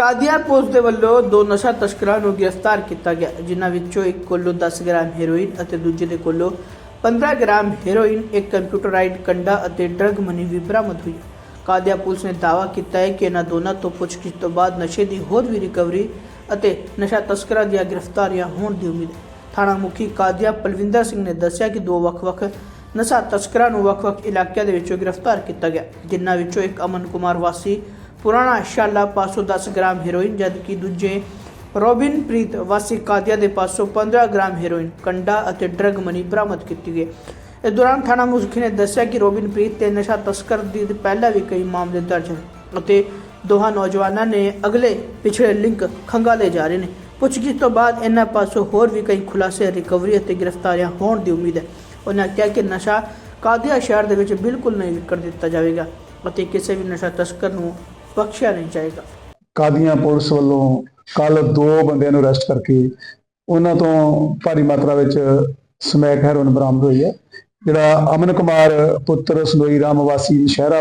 ਕਾਦੀਆ police ਦੇ ਵੱਲੋਂ ਦੋ ਨਸ਼ਾ ਤਸਕਰਾਂ ਨੂੰ ਗ੍ਰਿਫਤਾਰ ਕੀਤਾ ਗਿਆ, ਜਿਨ੍ਹਾਂ ਵਿੱਚੋਂ ਇੱਕ ਕੋਲੋਂ 10 ਗ੍ਰਾਮ ਹੈਰੋਇਨ ਅਤੇ ਦੂਜੇ ਦੇ ਕੋਲੋਂ 15 ਗ੍ਰਾਮ ਹੈਰੋਇਨ, ਇੱਕ ਕੰਪਿਊਟਰਾਈਜ਼ਡ ਕੰਡਾ ਅਤੇ ਡਰਗ ਮਨੀ ਵੀ ਬਰਾਮਦ ਹੋਈ। ਕਾਦੀਆ ਪੁਲਿਸ ਨੇ ਦਾਅਵਾ ਕੀਤਾ ਹੈ ਕਿ ਇਹਨਾਂ ਦੋਨਾਂ ਤੋਂ ਪੁੱਛਗਿੱਛ ਤੋਂ ਬਾਅਦ ਨਸ਼ੇ ਦੀ ਹੋਰ ਵੀ ਰਿਕਵਰੀ ਅਤੇ ਨਸ਼ਾ ਤਸਕਰਾਂ ਦੀਆਂ ਗ੍ਰਿਫਤਾਰੀਆਂ ਹੋਣ ਦੀ ਉਮੀਦ। ਹੈ ਥਾਣਾ ਮੁਖੀ ਕਾਦੀਆ ਪਲਵਿੰਦਰ ਸਿੰਘ ਨੇ ਦੱਸਿਆ ਕਿ ਦੋ ਵੱਖ-ਵੱਖ ਨਸ਼ਾ ਤਸਕਰਾਂ ਨੂੰ ਵੱਖ-ਵੱਖ ਇਲਾਕਿਆਂ ਦੇ ਵਿੱਚੋਂ ਗ੍ਰਿਫਤਾਰ ਕੀਤਾ ਗਿਆ, ਜਿਨ੍ਹਾਂ ਵਿੱਚੋਂ ਇੱਕ ਅਮਨ ਕੁਮਾਰ ਵਾਸੀ ਪੁਰਾਣਾ ਸ਼ਾਲਾ ਪਾਸੋਂ 10 ਗ੍ਰਾਮ ਹੈਰੋਇਨ ਜਦਕਿ ਦੂਜੇ ਰੋਬਿਨ ਪ੍ਰੀਤ ਵਾਸੀ ਕਾਦੀਆ ਦੇ ਪਾਸੋਂ 15 ਗ੍ਰਾਮ ਹੈਰੋਇਨ ਕੰਡਾ ਅਤੇ ਡਰਗ ਮਨੀ ਬਰਾਮਦ ਕੀਤੀ ਗਈ। ਇਸ ਦੌਰਾਨ ਥਾਣਾ ਮੁਖੀ ਨੇ ਦੱਸਿਆ ਕਿ ਰੋਬਿਨ ਪ੍ਰੀਤ ਤੇ ਨਸ਼ਾ ਤਸਕਰ ਦੀ ਪਹਿਲਾਂ ਵੀ ਕਈ ਮਾਮਲੇ ਦਰਜ ਹਨ ਅਤੇ ਦੋਹਾਂ ਨੌਜਵਾਨਾਂ ਨੇ ਅਗਲੇ ਪਿਛਲੇ ਲਿੰਕ ਖੰਗਾਲੇ ਜਾ ਰਹੇ ਨੇ। ਪੁੱਛਗਿੱਛ ਤੋਂ ਬਾਅਦ ਇਹਨਾਂ ਪਾਸੋਂ ਹੋਰ ਵੀ ਕਈ ਖੁਲਾਸੇ, ਰਿਕਵਰੀ ਅਤੇ ਗ੍ਰਿਫਤਾਰੀਆਂ ਹੋਣ ਦੀ ਉਮੀਦ ਹੈ। ਉਹਨਾਂ ਕਿਹਾ ਕਿ ਨਸ਼ਾ ਕਾਦੀਆ ਸ਼ਹਿਰ ਦੇ ਵਿੱਚ ਬਿਲਕੁਲ ਨਹੀਂ ਕਰ ਦਿੱਤਾ ਜਾਵੇਗਾ ਅਤੇ ਕਿਸੇ ਵੀ ਨਸ਼ਾ ਤਸਕਰ ਨੂੰ ਬਖਸ਼ਿਆ ਨਹੀਂ ਜਾਏਗਾ ਕਾਦੀਆਂ ਪੁਲਿਸ ਵੱਲੋਂ ਕੱਲ ਦੋ ਬੰਦਿਆਂ ਨੂੰ ਅਰੈਸਟ ਕਰਕੇ ਉਹਨਾਂ ਤੋਂ ਭਾਰੀ ਮਾਤਰਾ ਵਿੱਚ ਸਮੈਕ ਹੈਰੋਨ ਬਰਾਮਦ ਹੋਈ ਹੈ। ਜਿਹੜਾ ਅਮਨ ਕੁਮਾਰ ਪੁੱਤਰ ਸੰਦੋਈ ਰਾਮ ਵਾਸੀ ਸ਼ਹਿਰਾ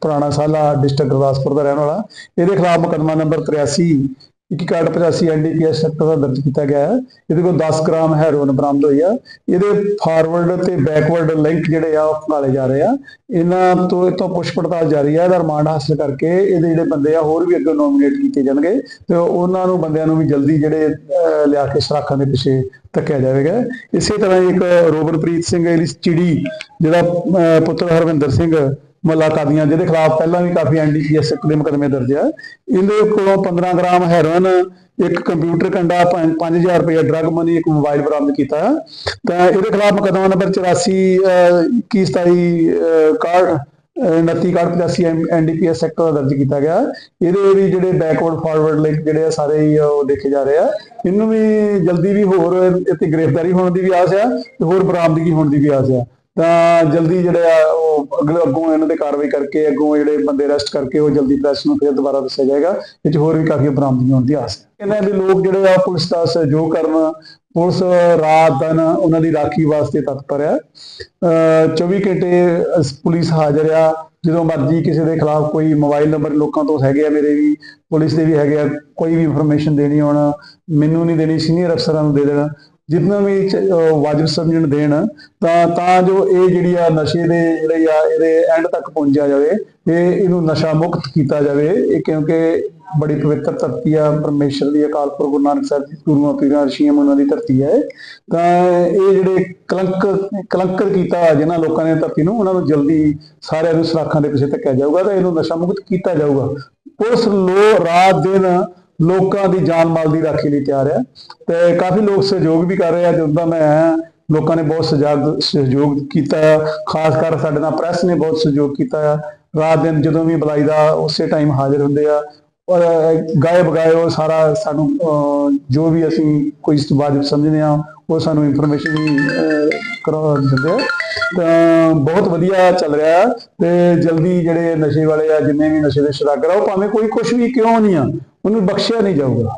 ਪੁਰਾਣਾ ਸਾਲਾ ਡਿਸਟ੍ਰਿਕਟ ਗੁਰਦਾਸਪੁਰ ਦਾ ਰਹਿਣ ਵਾਲਾ, ਇਹਦੇ ਖਿਲਾਫ ਮੁਕੱਦਮਾ ਨੰਬਰ 83 6185 ਐਨਡੀਪੀਐਸ ਸੈਕਟਰ ਦਾ ਦਰਜ ਕੀਤਾ ਗਿਆ ਹੈ। ਇਹਦੇ ਕੋਲ 10 ਗ੍ਰਾਮ ਹੈਰੋਨ ਬਰਾਮਦ ਹੋਈ ਆ। ਇਹਦੇ ਫਾਰਵਰਡ ਤੇ ਬੈਕਵਰਡ ਲਿੰਕ ਜਿਹੜੇ ਆ ਉਹ ਨਾਲੇ ਜਾ ਰਹੇ ਆ। ਇਹਨਾਂ ਤੋਂ ਤੋਂ ਪੁੱਛ ਪੜਤਾਲ ਜਾਰੀ ਆ। ਇਹਦਾ ਰਿਮਾਂਡ ਹਾਸਲ ਕਰਕੇ ਇਹਦੇ ਜਿਹੜੇ ਬੰਦੇ ਆ ਹੋਰ ਵੀ ਅੱਗੇ ਨੋਮੀਨੇਟ ਕੀਤੇ ਜਾਣਗੇ। ਤੇ ਉਹਨਾਂ ਨੂੰ ਬੰਦਿਆਂ ਨੂੰ ਵੀ ਜਲਦੀ ਜਿਹੜੇ ਲਿਆ ਕੇ ਸਰਾਖਾਂ ਦੇ ਪਿੱਛੇ ਧੱਕਿਆ ਜਾਵੇਗਾ। ਇਸੇ ਤਰ੍ਹਾਂ ਹੀ ਇੱਕ ਰੋਬਰਪ੍ਰੀਤ ਸਿੰਘ ਇਹਦੀ ਚਿੜੀ ਜਿਹੜਾ ਅਹ, ਪੁੱਤਰ ਹਰਵਿੰਦਰ ਸਿੰਘ ਮੱਲਾ ਦੀਆਂ ਜਿਹਦੇ ਖਿਲਾਫ ਪਹਿਲਾਂ ਵੀ ਕਾਫੀ ਐਨਡੀਪੀਐਸ ਦੇ ਮੁਕੱਦਮੇ ਦਰਜ ਆ। ਇਹਦੇ ਕੋਲੋਂ 15 ਗ੍ਰਾਮ ਹੈਰੋਇਨ ਇੱਕ ਕੰਪਿਊਟਰ ਕੰਡਾ 5000 ਰੁਪਏ ਡਰਗ ਮਨੀ ਇੱਕ ਮੋਬਾਈਲ ਬਰਾਮਦ ਕੀਤਾ। ਤਾਂ ਇਹਦੇ ਖਿਲਾਫ ਮੁਕੱਦਮਾ ਨੰਬਰ 84 ਅਹ, 21 27 ਕਾਰਡ 29 ਕਾਰਡ 85 ਐਨਡੀਪੀਐਸ ਸੈਕਟਰ ਦਾ ਦਰਜ ਕੀਤਾ ਗਿਆ। ਇਹਦੇ ਵੀ ਜਿਹੜੇ ਬੈਕਵਰਡ ਫਾਰਵਰਡ ਲਿੰਕ ਜਿਹੜੇ ਆ ਸਾਰੇ ਹੀ ਉਹ ਦੇਖੇ ਜਾ ਰਹੇ ਆ। ਇਹਨੂੰ ਵੀ ਜਲਦੀ ਵੀ ਹੋਰ ਇੱਥੇ ਗ੍ਰਿਫਤਾਰੀ ਹੋਣ ਦੀ ਵੀ ਆਸ ਆ ਤੇ ਹੋਰ ਬਰਾਮਦਗੀ ਹੋਣ ਦੀ ਵੀ ਆਸ ਆ। ਤਾਂ ਜਲਦੀ ਜਿਹੜੇ ਆ, ਉਹ ਅਗਲੇ ਅੱਗੋਂ ਇਹਨਾਂ ਦੇ ਕਾਰਵਾਈ ਕਰਕੇ, ਅੱਗੋਂ ਜਿਹੜੇ ਬੰਦੇ ਅਰੈਸਟ ਕਰਕੇ, ਉਹ ਜਲਦੀ ਪ੍ਰੈਸ ਨੂੰ ਫਿਰ ਦੁਬਾਰਾ ਦੱਸਿਆ ਜਾਏਗਾ, ਇਹ 'ਚ ਹੋਰ ਵੀ ਕਾਫੀ ਬਰਾਮਦਗੀ ਹੋਣ ਦੀ ਆਸ ਹੈ। ਇਹਨਾਂ ਦੇ ਲੋਕ ਜਿਹੜੇ ਆ, ਪੁਲਿਸ ਦਾ ਸਹਿਯੋਗ ਕਰਨ, ਪੁਲਿਸ ਰਾਤ ਦਿਨ ਉਹਨਾਂ ਦੀ ਰਾਖੀ ਵਾਸਤੇ ਤਤਪਰ ਆ ਅਹ 24 ਘੰਟੇ ਪੁਲਿਸ ਹਾਜ਼ਰ ਆ, ਜਦੋਂ ਮਰਜ਼ੀ ਕਿਸੇ ਦੇ ਖਿਲਾਫ ਕੋਈ ਮੋਬਾਈਲ ਨੰਬਰ ਲੋਕਾਂ ਤੋਂ ਹੈਗੇ ਆ, ਮੇਰੇ ਵੀ ਪੁਲਿਸ ਦੇ ਵੀ ਹੈਗੇ ਆ, ਕੋਈ ਵੀ ਇਨਫੋਰਮੇਸ਼ਨ ਦੇਣੀ ਹੋਣਾ, ਮੈਨੂੰ ਨਹੀਂ ਦੇਣੀ ਸੀਨੀਅਰ ਅਫਸਰਾਂ ਨੂੰ ਦੇ ਦੇਣਾ ਜਿੰਨਾ ਵੀ ਵਾਜਬ ਸਮਝਣ ਦੇਣ, ਤਾਂ ਤਾਂ ਜੋ ਇਹ ਜਿਹੜੀ ਆ ਨਸ਼ੇ ਦੇ ਜਿਹੜੇ ਆ, ਇਹਦੇ ਐਂਡ ਤੱਕ ਪਹੁੰਚਿਆ ਜਾਵੇ ਤੇ ਇਹਨੂੰ ਨਸ਼ਾ ਮੁਕਤ ਕੀਤਾ ਜਾਵੇ। ਇਹ ਕਿਉਂਕਿ ਬੜੀ ਪਵਿੱਤਰ ਧਰਤੀ ਆ, ਪਰਮੇਸ਼ਰ ਦੀ ਅਕਾਲ ਪੁਰਖ ਗੁਰੂ ਨਾਨਕ ਸਾਹਿਬ ਜੀ, ਗੁਰੂਆਂ, ਪੀਰਾਂ ਰਸ਼ੀਆਂ ਉਹਨਾਂ ਦੀ ਧਰਤੀ ਹੈ ਤਾਂ ਇਹ ਜਿਹੜੇ ਕਲੰਕ, ਕਲੰਕਰ ਕੀਤਾ ਜਿਨ੍ਹਾਂ ਲੋਕਾਂ ਨੇ ਧਰਤੀ ਨੂੰ, ਉਹਨਾਂ ਨੂੰ ਜਲਦੀ ਸਾਰਿਆਂ ਨੂੰ ਸਰਾਖਾਂ ਦੇ ਪਿੱਛੇ ਧੱਕਿਆ ਜਾਊਗਾ ਤਾਂ ਇਹਨੂੰ ਨਸ਼ਾ ਮੁਕਤ ਕੀਤਾ ਜਾਊਗਾ। ਪੁਲਿਸ ਲੋ ਰਾਤ ਦਿਨ ਲੋਕਾਂ ਦੀ ਜਾਨ ਮਾਲ ਦੀ ਰਾਖੀ ਲਈ ਤਿਆਰ ਹੈ ਤੇ ਕਾਫੀ ਲੋਕ ਸਹਿਯੋਗ ਵੀ ਕਰ ਰਹੇ ਆ, ਜਦੋਂ ਦਾ ਮੈਂ ਆਇਆ ਲੋਕਾਂ ਨੇ ਬਹੁਤ ਸਹਿਯੋਗ ਸਹਿਯੋਗ ਕੀਤਾ ਹੈ। ਖਾਸ ਕਰ ਸਾਡੇ ਨਾਲ ਪ੍ਰੈਸ ਨੇ ਬਹੁਤ ਸਹਿਯੋਗ ਕੀਤਾ ਹੈ ਰਾਤ ਦਿਨ ਜਦੋਂ ਵੀ ਬੁਲਾਈਦਾ ਉਸੇ ਟਾਈਮ ਹਾਜ਼ਰ ਹੁੰਦੇ ਆ ਔਰ ਗਾਇਬ ਬਗਾਏ ਉਹ ਸਾਰਾ ਸਾਨੂੰ ਜੋ ਵੀ ਅਸੀਂ ਕੋਈ ਵਾਜਬ ਸਮਝਦੇ ਆ ਉਹ ਸਾਨੂੰ ਇਨਫੋਰਮੇਸ਼ਨ ਕਰਾ ਦਿੰਦੇ ਆ। ਤਾਂ ਬਹੁਤ ਵਧੀਆ ਚੱਲ ਰਿਹਾ ਹੈ ਤੇ ਜਲਦੀ ਜਿਹੜੇ ਨਸ਼ੇ ਵਾਲੇ ਆ, ਜਿੰਨੇ ਵੀ ਨਸ਼ੇ ਦੇ ਸ਼ਰਾਗਰ ਆ ਉਹ ਭਾਵੇਂ ਕੋਈ ਕੁਝ ਵੀ ਕਿਉਂ ਨਹੀਂ ਆ, ਉਹਨੂੰ ਬਖਸ਼ਿਆ ਨਹੀਂ ਜਾਊਗਾ।